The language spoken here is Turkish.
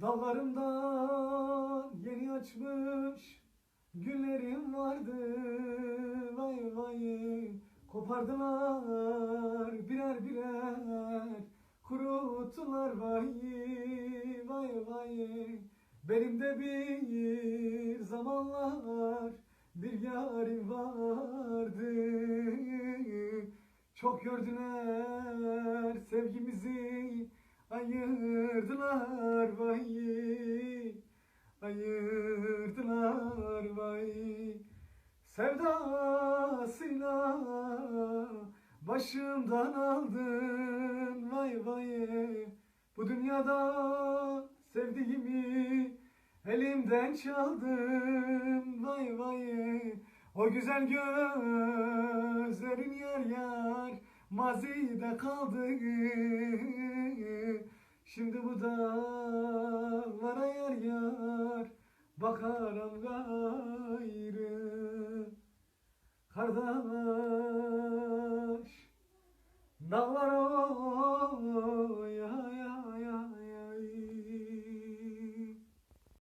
Dallarımdan yeni açmış güllerim vardı. Vay vay kopardılar birer birer kuruttular vay. Vay vay benim de bir zamanlar bir yarim vardı. Çok gördüler sevgimizi ayırdılar vay ayırdılar vay. Sevdasıyla başımdan aldın vay vay. Bu dünyada sevdiğimi elimden çaldın vay vay. O güzel gözlerin yar yar mazide kaldı. Şimdi bu yar bakarım gayrı Kardeş. Dağlar